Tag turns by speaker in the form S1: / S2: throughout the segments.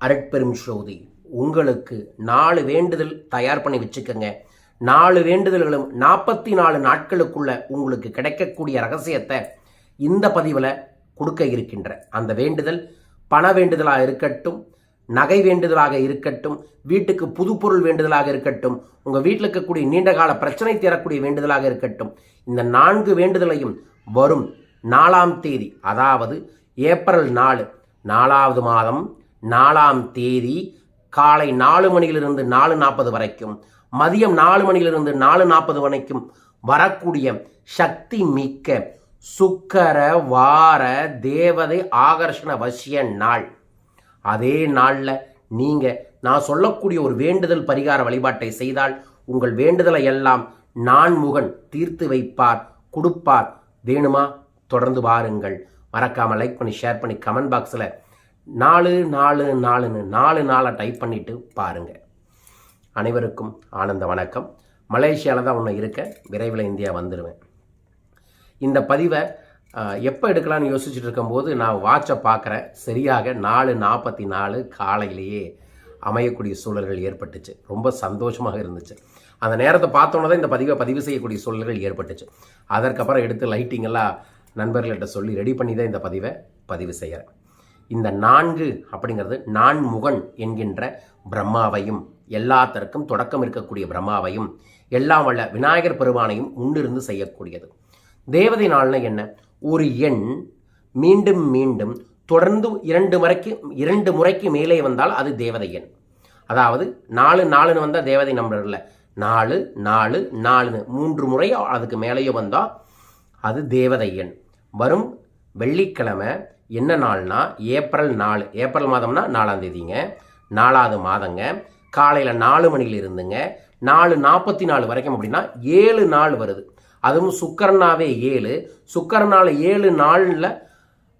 S1: அரட்பெரும் ஸ்ரோதி உங்களுக்கு நாலு வேண்டுதல் தயார் பண்ணி வச்சுக்கோங்க. நாலு வேண்டுதல்களும் நாற்பத்தி நாலு நாட்களுக்குள்ள உங்களுக்கு கிடைக்கக்கூடிய ரகசியத்தை இந்த பதிவில் கொடுக்க இருக்கின்ற அந்த வேண்டுதல் பண வேண்டுதலாக இருக்கட்டும் நகை வேண்டுதலாக இருக்கட்டும் வீட்டுக்கு புதுப்பொருள் வேண்டுதலாக இருக்கட்டும் உங்கள் வீட்டில் இருக்கக்கூடிய நீண்டகால பிரச்சனை தீரக்கூடிய வேண்டுதலாக இருக்கட்டும் இந்த நான்கு வேண்டுதலையும் வரும் நாலாம் தேதி அதாவது ஏப்ரல் நாலு நாலாவது மாதம் நாலாம் தேதி காலை நாலு மணியிலிருந்து நாலு நாற்பது வரைக்கும் மதியம் நாலு மணியிலிருந்து நாலு நாற்பது வரைக்கும் வரக்கூடிய சக்தி மிக்க சுக்கர வார தேவதை ஆகர்ஷண வசிய நாள். அதே நாளில் நீங்கள் நான் சொல்லக்கூடிய ஒரு வேண்டுதல் பரிகார வழிபாட்டை செய்தால் உங்கள் வேண்டுதலை எல்லாம் நான்முகன் தீர்த்து வைப்பார் கொடுப்பார். வேணுமா? தொடர்ந்து பாருங்கள் மறக்காமல் லைக் பண்ணி ஷேர் பண்ணி கமெண்ட் பாக்ஸில் நாலு நாலு நாலுன்னு நாலு நாளை டைப் பண்ணிவிட்டு பாருங்கள் அனைவருக்கும் ஆனந்த வணக்கம். மலேசியாவில் தான் ஒன்று இருக்க. விரைவில் இந்தியா வந்துடுவேன் இந்த பதிவை எப்போ எடுக்கலாம்னு யோசிச்சுட்டு இருக்கும்போது நான் வாட்சை பார்க்குறேன் சரியாக நாலு நாற்பத்தி நாலு காலையிலேயே அமையக்கூடிய சூழல்கள் ஏற்பட்டுச்சு. ரொம்ப சந்தோஷமாக இருந்துச்சு. அந்த நேரத்தை பார்த்தோன்னே தான் இந்த பதிவை பதிவு செய்யக்கூடிய சூழல்கள் ஏற்பட்டுச்சு. அதற்கப்புறம் எடுத்து லைட்டிங்கெல்லாம் நண்பர்கள்கிட்ட சொல்லி ரெடி பண்ணி தான் இந்த பதிவை பதிவு செய்கிறேன் இந்த நான்கு அப்படிங்கிறது நான்முகன் என்கின்ற பிரம்மாவையும் எல்லாத்தருக்கும் தொடக்கம் இருக்கக்கூடிய பிரம்மாவையும் எல்லாம் வல்ல விநாயகர் பெருமானையும் முன்னிருந்து செய்யக்கூடியது. தேவதை நாள்னா என்ன? ஒரு எண் மீண்டும் மீண்டும் தொடர்ந்து இரண்டு முறைக்கு இரண்டு முறைக்கு மேலே வந்தால் அது தேவதை எண். அதாவது நாலு நாலுன்னு வந்தால் தேவதை நம்பர் இல்லை. நாலு நாலு நாலுன்னு மூன்று முறை அதுக்கு மேலேயோ வந்தால் அது தேவதை எண். வரும் வெள்ளிக்கிழமை என்ன நாள்னா? ஏப்ரல் நாலு. ஏப்ரல் மாதம்னா நாலாம் தேதிங்க. நாலாவது மாதங்க. காலையில் நாலு மணியில் இருந்துங்க. நாலு நாற்பத்தி நாலு வரைக்கும் அப்படின்னா ஏழு நாள் வருது. அதுவும் சுக்கரனாவே ஏழு. சுக்கரனால் ஏழு நாளில்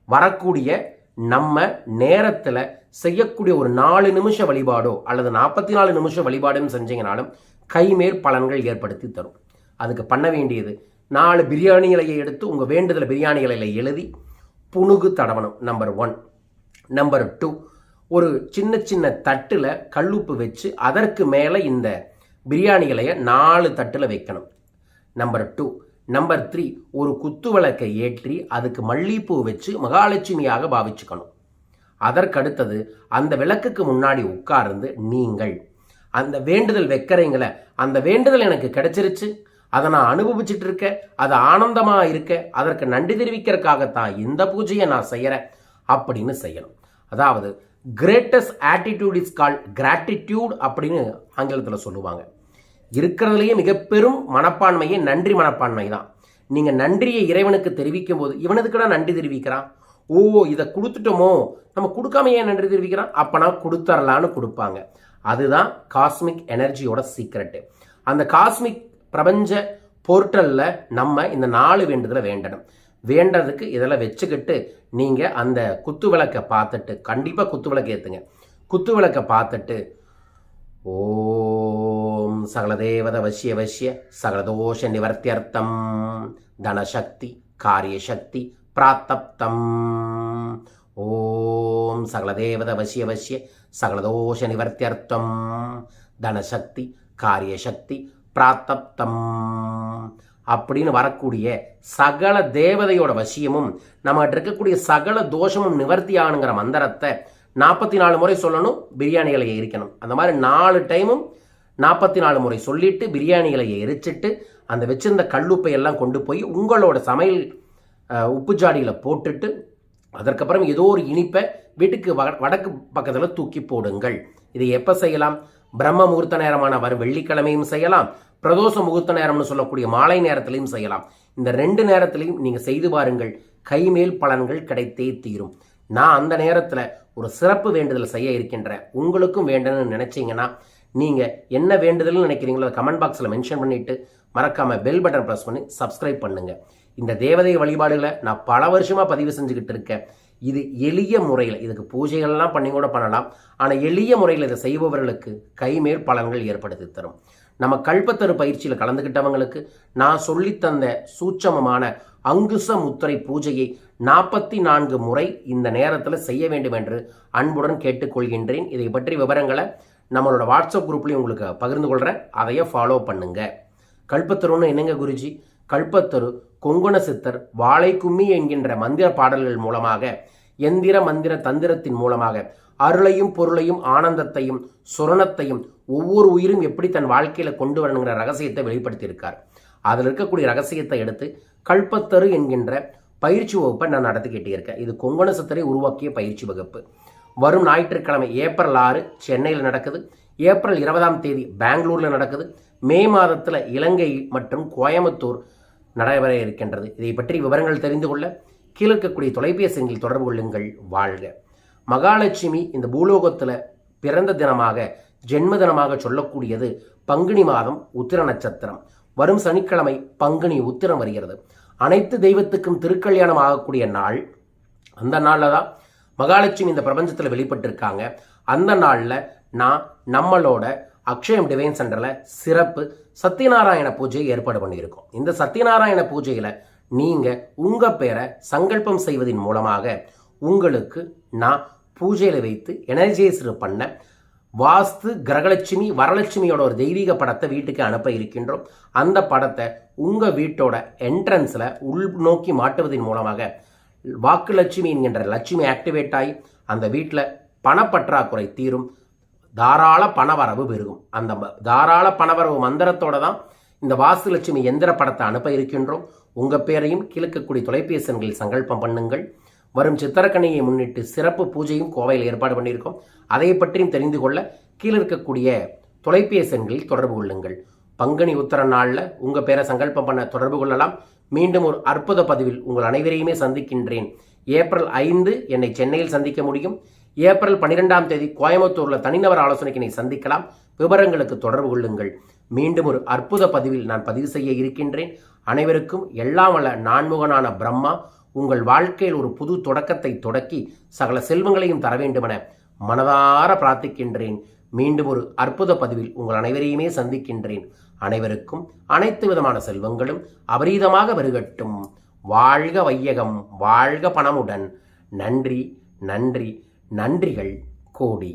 S1: வரக்கூடிய நம்ம நேரத்தில் செய்யக்கூடிய ஒரு நாலு நிமிஷ வழிபாடோ அல்லது நாற்பத்தி நாலு நிமிஷம் வழிபாடுன்னு செஞ்சீங்கனாலும் கைமேல் பலன்கள் ஏற்படுத்தி தரும். அதுக்கு பண்ண வேண்டியது நாலு பிரியாணி இலையை எடுத்து உங்கள் வேண்டுதல் பிரியாணி இலையில் எழுதி புணுகு தடவணும் நம்பர் ஒன் நம்பர் டூ ஒரு சின்ன சின்ன தட்டில் கல்லுப்பு வச்சு அதற்கு மேலே இந்த பிரியாணிகளைய நாலு தட்டில் வைக்கணும். நம்பர் டூ நம்பர் த்ரீ ஒரு குத்து விளக்கை ஏற்றி அதுக்கு மல்லிப்பூ வச்சு மகாலட்சுமியாக பாவிச்சுக்கணும். அதற்கடுத்தது அந்த விளக்குக்கு முன்னாடி உட்கார்ந்து நீங்கள் அந்த வேண்டுதல் வைக்கிறீங்கள அந்த வேண்டுதல் எனக்கு கிடைச்சிருச்சு அதை நான் அனுபவிச்சுட்டு இருக்கேன் அது ஆனந்தமாக இருக்க அதற்கு நன்றி தெரிவிக்கிறதுக்காகத்தான் இந்த பூஜையை நான் செய்கிறேன் அப்படின்னு செய்யணும். அதாவது greatest attitude is call gratitude அப்படின்னு ஆங்கிலத்தில் சொல்லுவாங்க. இருக்கிறதுலேயே மிக பெரும் மனப்பான்மையே நன்றி மனப்பான்மை தான். நீங்கள் நன்றியை இறைவனுக்கு தெரிவிக்கும் போது இவனுக்குடா நன்றி தெரிவிக்கிறான்? ஓ இதை கொடுத்துட்டோமோ? நம்ம கொடுக்காம ஏன் நன்றி தெரிவிக்கிறான்? அப்போனா கொடுத்துர்லான்னு கொடுப்பாங்க. அதுதான் காஸ்மிக் எனர்ஜியோட சீக்ரெட்டு அந்த காஸ்மிக் பிரபஞ்ச போர்ட்டலில் நம்ம இந்த நாலு வேண்டுதலை வேண்டணும். வேண்டதுக்கு இதெல்லாம் வச்சுக்கிட்டு நீங்கள் அந்த குத்து விளக்கை பார்த்துட்டு கண்டிப்பாக குத்து விளக்கு ஏற்றுங்க குத்து விளக்கை பார்த்துட்டு ஓம் சகலதேவத வசிய வசிய சகலதோஷ நிவர்த்தியர்த்தம் தனசக்தி காரியசக்தி பிராத்தப்தம். ஓம் சகலதேவத வசிய வசிய சகலதோஷ நிவர்த்தியர்த்தம் தனசக்தி காரியசக்தி பிராத்தப்தம். அப்படின்னு வரக்கூடிய சகல தேவதையோட வசியமும் நம்மகிட்ட இருக்கக்கூடிய சகல தோஷமும் நிவர்த்தி ஆணுங்கிற மந்திரத்தை நாற்பத்தி நாலு முறை சொல்லணும் பிரியாணிகளை எரிக்கணும். அந்த மாதிரி நாலு டைமும் நாற்பத்தி நாலு முறை சொல்லிட்டு பிரியாணிகளை எரிச்சிட்டு அந்த வச்சிருந்த கல்லுப்பை எல்லாம் கொண்டு போய் உங்களோட சமையல் உப்பு ஜாடியில் போட்டுட்டு அதற்கப்புறம் ஏதோ ஒரு இனிப்பை வீட்டுக்கு வடக்கு பக்கத்தில் தூக்கி போடுங்கள். இதை எப்போ செய்யலாம்? பிரம்ம முகூர்த்த நேரமான வரும் வெள்ளிக்கிழமையும் செய்யலாம். பிரதோஷ முகூர்த்த நேரம்னு சொல்லக்கூடிய மாலை நேரத்திலையும் செய்யலாம். இந்த ரெண்டு நேரத்திலையும் நீங்கள் செய்து பாருங்கள். கைமேல் பலன்கள் கிடைத்தே தீரும். நான் அந்த நேரத்தில் ஒரு சிறப்பு வேண்டுதல் செய்ய இருக்கின்றேன் உங்களுக்கும் வேண்டணும்னு நினச்சிங்கன்னா நீங்கள் என்ன வேண்டுதல்னு நினைக்கிறீங்களோ கமெண்ட் பாக்ஸில் மென்ஷன் பண்ணிவிட்டு மறக்காமல் பெல் பட்டன் ப்ரெஸ் பண்ணி சப்ஸ்கிரைப் பண்ணுங்கள் இந்த தேவதை வழிபாடுகளை நான் பல வருஷமாக பதிவு செஞ்சுக்கிட்டு இருக்கேன். இது எளிய முறையில் இதுக்கு பூஜைகள்லாம் பண்ணி கூட பண்ணலாம். ஆனால் எளிய முறையில் இதை செய்பவர்களுக்கு கைமேல் பலன்கள் ஏற்படுத்தி தரும். நம்ம கல்பத்தரு பயிற்சியில் கலந்துக்கிட்டவங்களுக்கு நான் சொல்லித்தந்த சூட்சமமான அங்குச முத்திரை பூஜையை நாற்பத்தி நான்கு முறை இந்த நேரத்தில் செய்ய வேண்டும் என்று அன்புடன் கேட்டுக்கொள்கின்றேன். இதை பற்றி விவரங்களை நம்மளோட வாட்ஸ்அப் குரூப்லேயும் உங்களுக்கு பகிர்ந்து கொள்கிறேன் அதையே ஃபாலோ பண்ணுங்க. கல்பத்தருன்னு என்னங்க குருஜி? கல்பத்தரு கொங்குண சித்தர் வாழை கும்மி என்கின்ற மந்திர பாடல்கள் மூலமாக எந்திர மந்திர தந்திரத்தின் மூலமாக அருளையும் பொருளையும் ஆனந்தத்தையும் சுரணத்தையும் ஒவ்வொரு உயிரும் எப்படி தன் வாழ்க்கையில் கொண்டு வரணுங்கிற ரகசியத்தை வெளிப்படுத்தியிருக்கார். அதில் இருக்கக்கூடிய ரகசியத்தை எடுத்து கல்பத்தரு என்கின்ற பயிற்சி வகுப்பை நான் நடத்திக்கிட்டே இருக்கேன் இது கொங்கண சித்தரை உருவாக்கிய பயிற்சி வகுப்பு. வரும் ஞாயிற்றுக்கிழமை ஏப்ரல் ஆறு சென்னையில் நடக்குது. ஏப்ரல் இருபதாம் தேதி பெங்களூரில் நடக்குது. மே மாதத்தில் இலங்கை மற்றும் கோயம்புத்தூர் நடைபெற இருக்கின்றது. இதை பற்றி விவரங்கள் தெரிந்து கொள்ள கீழே இருக்கக்கூடிய தொலைபேசி எண்ணில் தொடர்பு கொள்ளுங்கள். வாழ்க. மகாலட்சுமி இந்த பூலோகத்தில் பிறந்த தினமாக ஜென்ம தினமாக சொல்லக்கூடியது பங்குனி மாதம் உத்திர நட்சத்திரம். வரும் சனிக்கிழமை பங்குனி உத்திரம் வருகிறது. அனைத்து தெய்வத்துக்கும் திருக்கல்யாணம் ஆகக்கூடிய நாள் அந்த நாளில் தான் மகாலட்சுமி இந்த பிரபஞ்சத்தில் வெளிப்பட்டிருக்காங்க. அந்த நாளில் நான் நம்மளோட அக்ஷயம் டிவைன் சென்டரில் சிறப்பு சத்யநாராயண பூஜையை ஏற்பாடு பண்ணியிருக்கோம். இந்த சத்யநாராயண பூஜையில் நீங்கள் உங்கள் பேரை சங்கல்பம் செய்வதன் மூலமாக உங்களுக்கு நான் பூஜையில் வைத்து எனர்ஜைஸ் பண்ண வாஸ்து கிரகலட்சுமி வரலட்சுமியோட ஒரு தெய்வீக படத்தை வீட்டுக்கு அனுப்ப இருக்கின்றோம். அந்த படத்தை உங்கள் வீட்டோட என்ட்ரன்ஸில் உள் நோக்கி மாட்டுவதன் மூலமாக வாக்கு லட்சுமி என்கின்ற லட்சுமி ஆக்டிவேட் ஆகி அந்த வீட்டில் பணப்பற்றாக்குறை தீரும். தாராள பணவரவு பெருகும். அந்த தாராள பணவரவு மந்திரத்தோட தான் இந்த வாஸ்து லட்சுமி எந்திர படத்தை அனுப்ப இருக்கின்றோம். உங்கள் பேரையும் கிழக்கக்கூடிய தொலைபேசி எண்களில் சங்கல்பம் பண்ணுங்கள். வரும் சித்திரக்கணியை முன்னிட்டு சிறப்பு பூஜையும் கோவையில் ஏற்பாடு பண்ணியிருக்கோம். அதை பற்றியும் தெரிந்து கொள்ள கீழே இருக்கக்கூடிய தொலைபேசியங்களில் தொடர்பு கொள்ளுங்கள். பங்குனி உத்தர நாளில் உங்கள் பேரை சங்கல்பம் பண்ண தொடர்பு கொள்ளலாம். மீண்டும் ஒரு அற்புத பதிவில் உங்கள் அனைவரையுமே சந்திக்கின்றேன். ஏப்ரல் ஐந்து என்னை சென்னையில் சந்திக்க முடியும். ஏப்ரல் பன்னிரெண்டாம் தேதி கோயம்புத்தூரில் தனிநபர் ஆலோசனைக்கு என்னை சந்திக்கலாம். விவரங்களுக்கு தொடர்பு கொள்ளுங்கள். மீண்டும் ஒரு அற்புத பதிவில் நான் பதிவு செய்ய இருக்கின்றேன். அனைவருக்கும் எல்லாம் வல்ல நான்முகனான பிரம்மா. உங்கள் வாழ்க்கையில் ஒரு புது தொடக்கத்தை தொடக்கி சகல செல்வங்களையும் தர வேண்டுமென மனதார பிரார்த்திக்கின்றேன். மீண்டும் ஒரு அற்புத பதிவில் உங்கள் அனைவரையுமே சந்திக்கின்றேன். அனைவருக்கும் அனைத்து விதமான செல்வங்களும் அபரீதமாக வருகட்டும் வாழ்க வையகம் வாழ்க பணமுடன். நன்றி நன்றி நன்றிகள் கோடி.